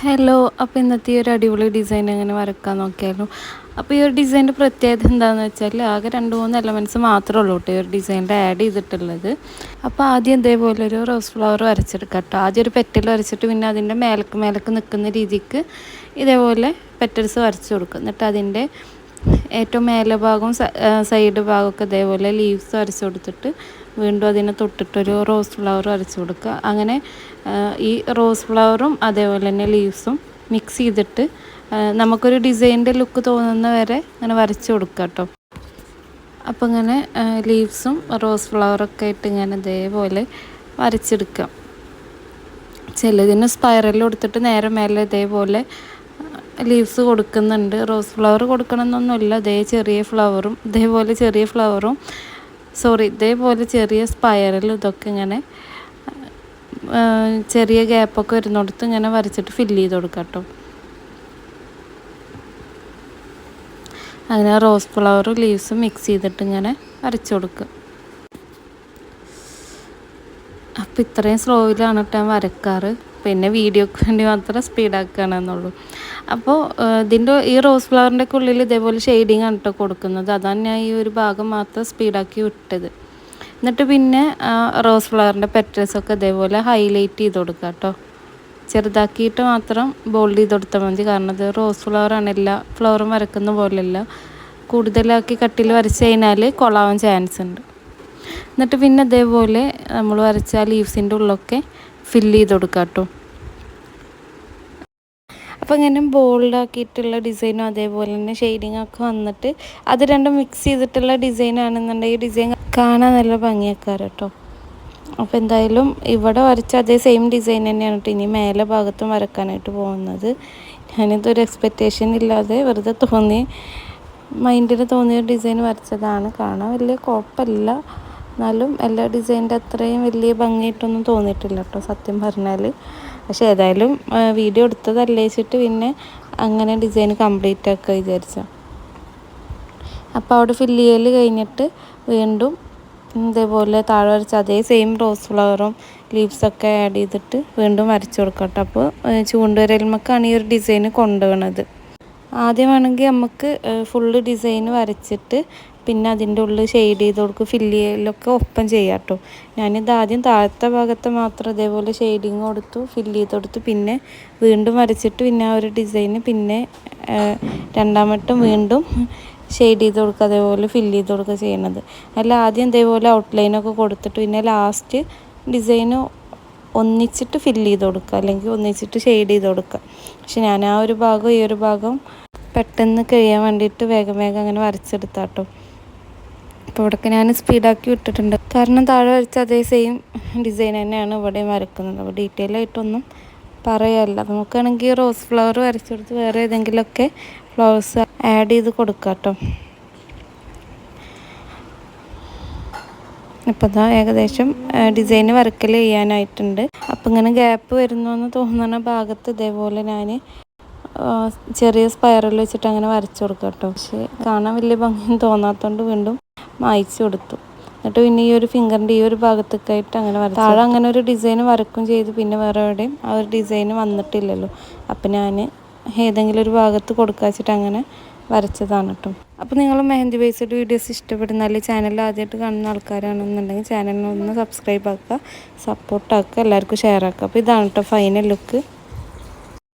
Hello അപ്പോൾ ഇന്നത്തെ ഈ ഒരു അടിപൊളി ഡിസൈൻ എങ്ങനെ വരക്കാൻ നോക്കിയാലും അപ്പോൾ ഈ ഒരു ഡിസൈന്റെ പ്രത്യേകത എന്താണെന്ന് വെച്ചാൽ ആകെ രണ്ട് മൂന്ന് എലമെന്റ്സ് മാത്രമേ ഉള്ളൂ കേട്ടോ ഈ ഒരു ഡിസൈനിന്റെ ആഡ് ചെയ്തിട്ടുള്ളത്. അപ്പോൾ ആദ്യം ഇതേപോലെ ഒരു റോസ് ഫ്ലവർ വരച്ചെടുക്കാം കേട്ടോ ആദ്യം ഒരു പെറ്റൽ വരച്ചിട്ട് പിന്നെ അതിന്റെ മേലക്ക് മേലക്ക് നിൽക്കുന്ന രീതിക്ക് ഇതേപോലെ പെറ്റൽസ് വരച്ച് കൊടുക്കും. എന്നിട്ട് അതിന്റെ ഏറ്റവും മേലെ ഭാഗവും സൈഡ് ഭാഗമൊക്കെ ഇതേപോലെ ലീവ്സ് അരച്ചു കൊടുത്തിട്ട് വീണ്ടും അതിനെ തൊട്ടിട്ടൊരു റോസ് ഫ്ലവർ അരച്ചു കൊടുക്കുക. അങ്ങനെ ഈ റോസ് ഫ്ലവറും അതേപോലെ തന്നെ ലീവ്സും മിക്സ് ചെയ്തിട്ട് നമുക്കൊരു ഡിസൈന്റെ ലുക്ക് തോന്നുന്ന വരെ അങ്ങനെ വരച്ചു കൊടുക്കുക കേട്ടോ. അപ്പോൾ ഇങ്ങനെ ലീവ്സും റോസ് ഫ്ലവറൊക്കെ ആയിട്ട് ഇങ്ങനെ ഇതേപോലെ വരച്ചെടുക്കാം ചിലതിന് സ്പൈറൽ കൊടുത്തിട്ട് നേരെ മേലെ ഇതേപോലെ ലീവ്സ് കൊടുക്കുന്നുണ്ട്. റോസ് ഫ്ലവർ കൊടുക്കണമെന്നൊന്നുമില്ല. ഇതേ ചെറിയ ഫ്ലവറും ഇതേപോലെ ചെറിയ ഫ്ലവറും സോറി ഇതേപോലെ ചെറിയ സ്പൈറൽ ഇതൊക്കെ ഇങ്ങനെ ചെറിയ ഗ്യാപ്പൊക്കെ വരുന്നിടത്ത് ഇങ്ങനെ വരച്ചിട്ട് ഫില്ല് ചെയ്ത് കൊടുക്കാം കേട്ടോ. അങ്ങനെ റോസ് ഫ്ലവറും ലീവ്സും മിക്സ് ചെയ്തിട്ട് ഇങ്ങനെ വരച്ചു കൊടുക്കുക അപ്പോൾ ഇത്രയും സ്ലോയിലാണ് കേട്ടോ ഞാൻ വരക്കാറ്. പിന്നെ വീഡിയോക്ക് വേണ്ടി മാത്രം സ്പീഡാക്കുകയാണെന്നുള്ളൂ അപ്പോൾ ഇതിന്റെ ഈ റോസ് ഫ്ലവറിന്റെ ഉള്ളിൽ ഇതേപോലെ ഷെയ്ഡിങ് ആണ് കേട്ടോ കൊടുക്കുന്നത്. അതാണ് ഞാൻ ഈ ഒരു ഭാഗം മാത്രം സ്പീഡാക്കി വിട്ടത്. എന്നിട്ട് പിന്നെ റോസ് ഫ്ലവറിന്റെ പെറ്റൽസൊക്കെ ഇതേപോലെ ഹൈലൈറ്റ് ചെയ്ത് കൊടുക്കുക കേട്ടോ ചെറുതാക്കിയിട്ട് മാത്രം ബോൾഡ് ചെയ്ത് കൊടുത്താൽ മതി. കാരണം അത് റോസ് ഫ്ലവറാണ് എല്ലാ ഫ്ലവറും വരക്കുന്ന പോലെയല്ല. കൂടുതലാക്കി കട്ടിൽ വരച്ച് കഴിഞ്ഞാൽ കൊളാവാൻ ചാൻസ് ഉണ്ട്. എന്നിട്ട് പിന്നെ ഇതേപോലെ നമ്മൾ വരച്ച ലീവ്സിന്റെ ഉള്ളൊക്കെ ഫില്ല് ചെയ്ത് കൊടുക്കാം കേട്ടോ അപ്പോൾ ഇങ്ങനെ ബോൾഡാക്കിയിട്ടുള്ള ഡിസൈനും അതേപോലെ തന്നെ ഷെയ്ഡിങ് ഒക്കെ വന്നിട്ട് അത് രണ്ടും മിക്സ് ചെയ്തിട്ടുള്ള ഡിസൈനാണെന്നുണ്ടെങ്കിൽ ഡിസൈൻ കാണാൻ നല്ല ഭംഗിയാക്കാറ് കേട്ടോ അപ്പോൾ എന്തായാലും ഇവിടെ വരച്ച അതേ സെയിം ഡിസൈൻ തന്നെയാണ് കേട്ടോ ഇനി മേലെ ഭാഗത്തും വരക്കാനായിട്ട് പോകുന്നത്. ഞാനിതൊരു എക്സ്പെക്റ്റേഷൻ ഇല്ലാതെ വെറുതെ തോന്നി. മൈൻഡിൽ തോന്നിയ ഡിസൈൻ വരച്ചതാണ്. കാണാൻ വലിയ കുഴപ്പമില്ല. എന്നാലും എല്ലാ ഡിസൈനിന്റെ അത്രയും വലിയ ഭംഗിയായിട്ടൊന്നും തോന്നിയിട്ടില്ല കേട്ടോ സത്യം പറഞ്ഞാൽ പക്ഷേ ഏതായാലും വീഡിയോ എടുത്തതല്ലേ അല്ലേച്ചിട്ട് പിന്നെ അങ്ങനെ ഡിസൈൻ കംപ്ലീറ്റ് ആക്കുക വിചാരിച്ച. അപ്പോൾ അവിടെ ഫില്ല് ചെയ്യൽ കഴിഞ്ഞിട്ട് വീണ്ടും ഇതേപോലെ താഴെ വരച്ച അതേ സെയിം റോസ് ഫ്ലവറും ലീവ്സൊക്കെ ആഡ് ചെയ്തിട്ട് വീണ്ടും വരച്ചു കൊടുക്കട്ടെ അപ്പോൾ ചൂണ്ടുവരൽമക്കാണ് ഈ ഒരു ഡിസൈൻ കൊണ്ടുപോകണത് ആദ്യമാണെങ്കിൽ നമുക്ക് ഫുള്ള് ഡിസൈൻ വരച്ചിട്ട് പിന്നെ അതിന്റെ ഉള്ളിൽ ഷെയ്ഡ് ചെയ്ത് കൊടുക്കും ഫില്ല് ചെയ്യലൊക്കെ ഒപ്പം ചെയ്യാം കേട്ടോ. ഞാനിത് ആദ്യം താഴത്തെ ഭാഗത്ത് മാത്രം ഇതേപോലെ ഷെയ്ഡിങ് കൊടുത്തു ഫില്ല് ചെയ്ത് കൊടുത്തു. പിന്നെ വീണ്ടും വരച്ചിട്ട് പിന്നെ ആ ഒരു ഡിസൈന് പിന്നെ രണ്ടാമട്ടും വീണ്ടും ഷെയ്ഡ് ചെയ്ത് കൊടുക്കുക അതേപോലെ ഫില്ല് ചെയ്ത് കൊടുക്കുക ചെയ്യണത്. അല്ല ആദ്യം ഇതേപോലെ ഔട്ട്ലൈനൊക്കെ കൊടുത്തിട്ട് പിന്നെ ലാസ്റ്റ് ഡിസൈന് ഒന്നിച്ചിട്ട് ഫില്ല് ചെയ്ത് കൊടുക്കുക അല്ലെങ്കിൽ ഒന്നിച്ചിട്ട് ഷെയ്ഡ് ചെയ്ത് കൊടുക്കുക. പക്ഷെ ഞാൻ ആ ഒരു ഭാഗം ഈ ഒരു ഭാഗം പെട്ടെന്ന് കഴിയാൻ വേണ്ടിയിട്ട് വേഗം വേഗം അങ്ങനെ വരച്ചെടുത്താട്ടോ. അപ്പോൾ ഇവിടെയൊക്കെ ഞാൻ സ്പീഡാക്കി വിട്ടിട്ടുണ്ട്. കാരണം താഴെ വരച്ച അതേ സെയിം ഡിസൈൻ തന്നെയാണ് ഇവിടെയും വരക്കുന്നത്. അപ്പോൾ ഡീറ്റെയിൽ ആയിട്ടൊന്നും പറയല്ല. നമുക്കാണെങ്കിൽ റോസ് ഫ്ലവർ വരച്ചെടുത്ത് വേറെ ഏതെങ്കിലുമൊക്കെ ഫ്ലവേഴ്സ് ആഡ് ചെയ്ത് കൊടുക്കാം കേട്ടോ. ഇപ്പം ഇതാ ഏകദേശം ഡിസൈൻ വർക്കൽ ചെയ്യാനായിട്ടുണ്ട്. അപ്പം ഇങ്ങനെ ഗ്യാപ്പ് വരുന്നു എന്ന് തോന്നുന്ന ഭാഗത്ത് ഇതേപോലെ ഞാൻ ചെറിയ സ്പൈറൽ വെച്ചിട്ട് അങ്ങനെ വരച്ചു കൊടുക്കാം കേട്ടോ. പക്ഷേ കാണാൻ വലിയ ഭംഗി തോന്നാത്തതുകൊണ്ട് വീണ്ടും മായ്ച്ചു കൊടുത്തു. എന്നിട്ട് പിന്നെ ഈ ഒരു ഫിംഗറിന്റെ ഈ ഒരു ഭാഗത്തൊക്കെ ആയിട്ട് അങ്ങനെ വരച്ചു. താഴെ അങ്ങനെ ഒരു ഡിസൈൻ വരക്കും ചെയ്തു. പിന്നെ വേറെ എവിടെയും ആ ഒരു ഡിസൈൻ വന്നിട്ടില്ലല്ലോ. അപ്പം ഞാൻ ഏതെങ്കിലും ഒരു ഭാഗത്ത് കൊടുക്കാച്ചിട്ട് അങ്ങനെ വരച്ചതാണ് കേട്ടോ അപ്പോൾ നിങ്ങൾ മെഹന്തി ബേസ്ഡ് വീഡിയോസ് ഇഷ്ടപ്പെടുന്ന ചാനൽ ആദ്യമായിട്ട് കാണുന്ന ആൾക്കാരാണെന്നുണ്ടെങ്കിൽ ചാനലിനൊന്ന് സബ്സ്ക്രൈബ് ആക്കുക സപ്പോർട്ടാക്കുക എല്ലാവർക്കും ഷെയർ ആക്കുക. അപ്പോൾ ഇതാണ് കേട്ടോ ഫൈനൽ ലുക്ക്